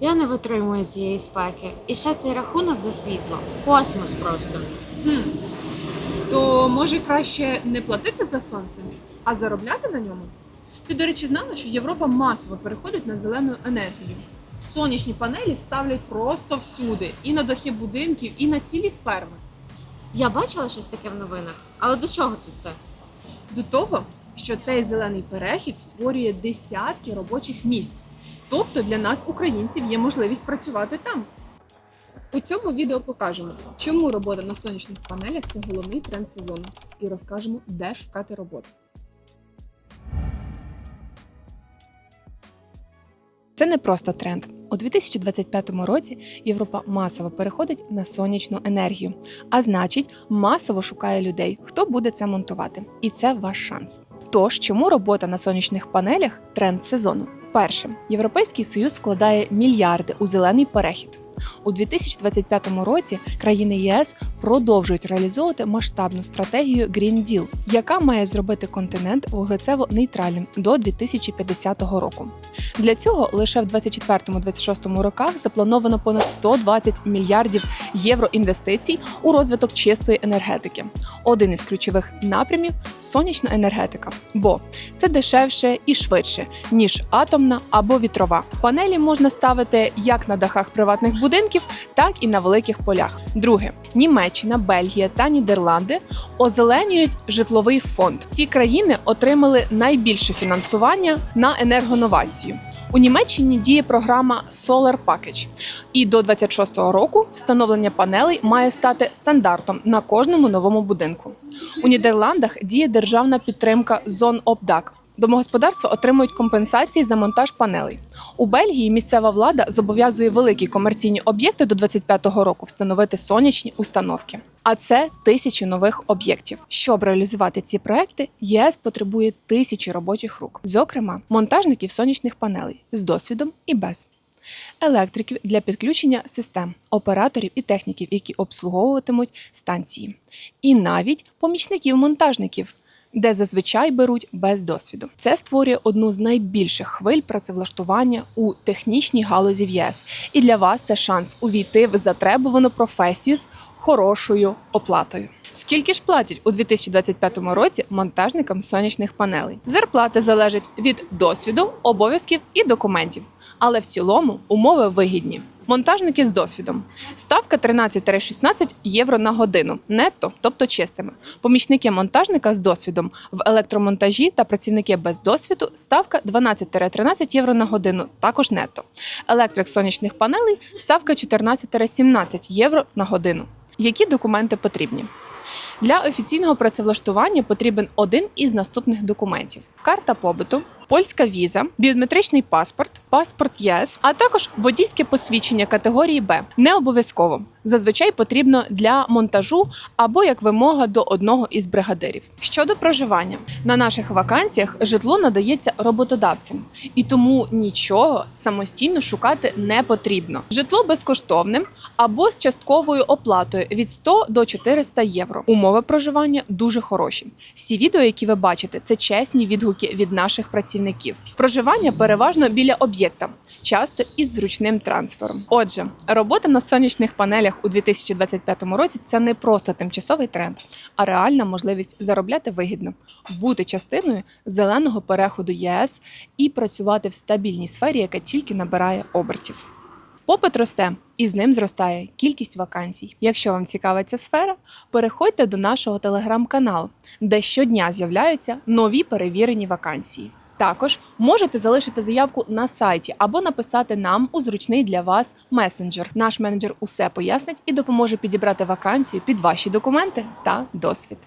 Я не витримую цієї спеки. І ще цей рахунок за світло. Космос просто. Хм. То може краще не платити за сонце, а заробляти на ньому? Ти, до речі, знала, що Європа масово переходить на зелену енергію. Сонячні панелі ставлять просто всюди, і на дахи будинків, і на цілі ферми. Я бачила щось таке в новинах, але до чого тут це? До того, що цей зелений перехід створює десятки робочих місць. Тобто для нас, українців, є можливість працювати там. У цьому відео покажемо, чому робота на сонячних панелях це головний тренд сезону, і розкажемо, де шукати роботу. Це не просто тренд. У 2025 році Європа масово переходить на сонячну енергію, а значить, масово шукає людей, хто буде це монтувати. І це ваш шанс. Тож, чому робота на сонячних панелях тренд сезону? Перше, Європейський Союз складає мільярди у зелений перехід. У 2025 році країни ЄС продовжують реалізовувати масштабну стратегію Green Deal, яка має зробити континент вуглецево-нейтральним до 2050 року. Для цього лише в 2024-2026 роках заплановано понад 120 мільярдів євро інвестицій у розвиток чистої енергетики. Один із ключових напрямів сонячна енергетика, бо це дешевше і швидше ніж атомна або вітрова. Панелі можна ставити як на дахах приватних будинків, так і на великих полях. Друге, Німеччина, Бельгія та Нідерланди озеленюють житловий фонд. Ці країни отримали найбільше фінансування на енергоновацію. У Німеччині діє програма Solar Package, і до 26-го року встановлення панелей має стати стандартом на кожному новому будинку. У Нідерландах діє державна підтримка зон ОПДАК. Домогосподарства отримують компенсації за монтаж панелей. У Бельгії місцева влада зобов'язує великі комерційні об'єкти до 25-го року встановити сонячні установки. А це тисячі нових об'єктів. Щоб реалізувати ці проекти, ЄС потребує тисячі робочих рук, зокрема монтажників сонячних панелей з досвідом і без. Електриків для підключення систем, операторів і техніків, які обслуговуватимуть станції, і навіть помічників монтажників, де зазвичай беруть без досвіду. Це створює одну з найбільших хвиль працевлаштування у технічній галузі в ЄС. І для вас це шанс увійти в затребувану професію з хорошою оплатою. Скільки ж платять у 2025 році монтажникам сонячних панелей? Зарплати залежать від досвіду, обов'язків і документів, але в цілому умови вигідні. Монтажники з досвідом. Ставка 13-16 євро на годину нетто, тобто чистими. Помічники монтажника з досвідом в електромонтажі та працівники без досвіду ставка 12-13 євро на годину, також нетто. Електрик сонячних панелей ставка 14-17 євро на годину. Які документи потрібні? Для офіційного працевлаштування потрібен один із наступних документів: карта побуту, польська віза, біометричний паспорт, паспорт ЄС, а також водійське посвідчення категорії Б. Не обов'язково. Зазвичай потрібно для монтажу або як вимога до одного із бригадирів. Щодо проживання на наших вакансіях житло надається роботодавцям, і тому нічого самостійно шукати не потрібно. Житло безкоштовне або з частковою оплатою від 100 до 400 євро. Умови проживання дуже хороші. Всі відео, які ви бачите, це чесні відгуки від наших працівників. Проживання переважно біля об'єкта, часто із зручним трансфером. Отже, робота на сонячних панелях у 2025 році це не просто тимчасовий тренд, а реальна можливість заробляти вигідно, бути частиною зеленого переходу ЄС і працювати в стабільній сфері, яка тільки набирає обертів. Попит росте, і з ним зростає кількість вакансій. Якщо вам цікава ця сфера, переходьте до нашого телеграм-каналу, де щодня з'являються нові перевірені вакансії. Також можете залишити заявку на сайті або написати нам у зручний для вас месенджер. Наш менеджер усе пояснить і допоможе підібрати вакансію під ваші документи та досвід.